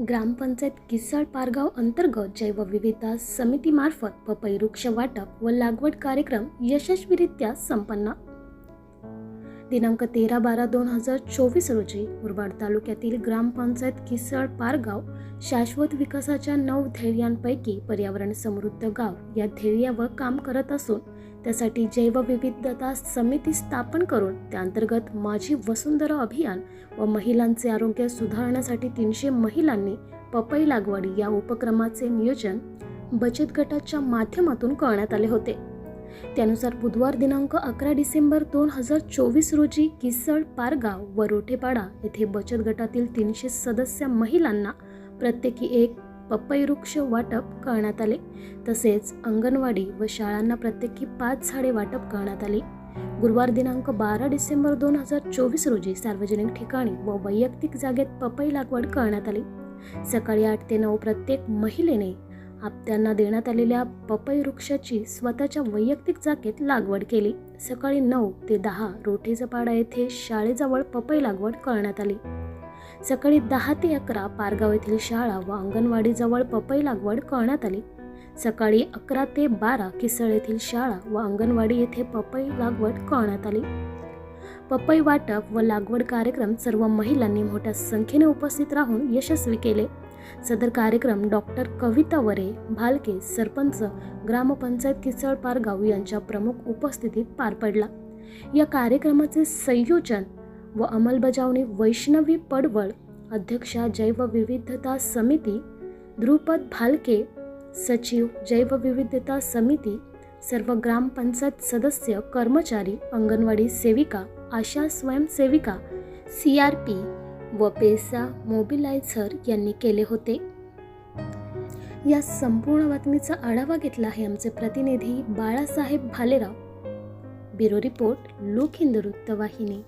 ग्रामपंचायत किसाळ पारगाव अंतर्गत जैवविविधता समितीमार्फत पपई वृक्ष वाटप व लागवड कार्यक्रम यशस्वीरित्या संपन्न. दिनांक तेरा बारा दोन हजार चोवीस रोजी मुरबाड तालुक्यातील ग्रामपंचायत किसळ पारगाव शाश्वत विकासाच्या नऊ ध्येयांपैकी पर्यावरण समृद्ध गाव या ध्येयावर काम करत असून त्यासाठी जैवविविधता समिती स्थापन करून त्याअंतर्गत माझी वसुंधरा अभियान व महिलांचे आरोग्य सुधारण्यासाठी तीनशे महिलांनी पपई लागवड या उपक्रमाचे नियोजन बचत गटाच्या माध्यमातून करण्यात आले होते. त्यानुसार बुधवार दिनांक अकरा डिसेंबर दोन हजार चोवीस रोजी किसळ पारगाव व रोठेपाडा येथे बचत गटातील तीनशे सदस्य महिलांना प्रत्येकी एक पपई वृक्ष वाटप करण्यात आले. तसेच अंगणवाडी व शाळांना प्रत्येकी पाच झाडे वाटप करण्यात आली. गुरुवार दिनांक बारा डिसेंबर दोन हजार चोवीस रोजी सार्वजनिक ठिकाणी व वैयक्तिक जागेत पपई लागवड करण्यात आली. सकाळी आठ ते नऊ प्रत्येक महिलेने आप त्यांना देण्यात आलेल्या पपई वृक्षाची स्वतःच्या वैयक्तिक जागेत लागवड केली. सकाळी नऊ ते दहा रोठेजपाडा येथे शाळेजवळ पपई लागवड करण्यात आली. सकाळी दहा ते अकरा पारगाव येथील शाळा व अंगणवाडीजवळ पपई लागवड करण्यात आली. सकाळी अकरा ते बारा किसळ येथील शाळा व अंगणवाडी येथे पपई लागवड करण्यात आली. पपई वाटप व लागवड कार्यक्रम सर्व महिलांनी मोठ्या संख्येने उपस्थित राहून यशस्वी केले. सदर कार्यक्रम डॉक्टर कविता वरे भालके सरपंच ग्रामपंचायत किसळ पारगाव यांच्या प्रमुख उपस्थितीत पार पडला. या कार्यक्रमाचे संयोजन व अंमलबजावणी वैष्णवी पडवळ अध्यक्षा जैवविविधता समिती ध्रुपद भालके सचिव जैवविविधता समिती सर्व ग्रामपंचायत सदस्य कर्मचारी अंगणवाडी सेविका आशा स्वयंसेविका सी आर पी व पेसा मोबिलायझर यांनी केले होते. या संपूर्ण बातमीचा आढावा घेतला आहे आमचे प्रतिनिधी बाळासाहेब भालेराव. ब्युरो रिपोर्ट लोक हिंदू वृत्तवाहिनी.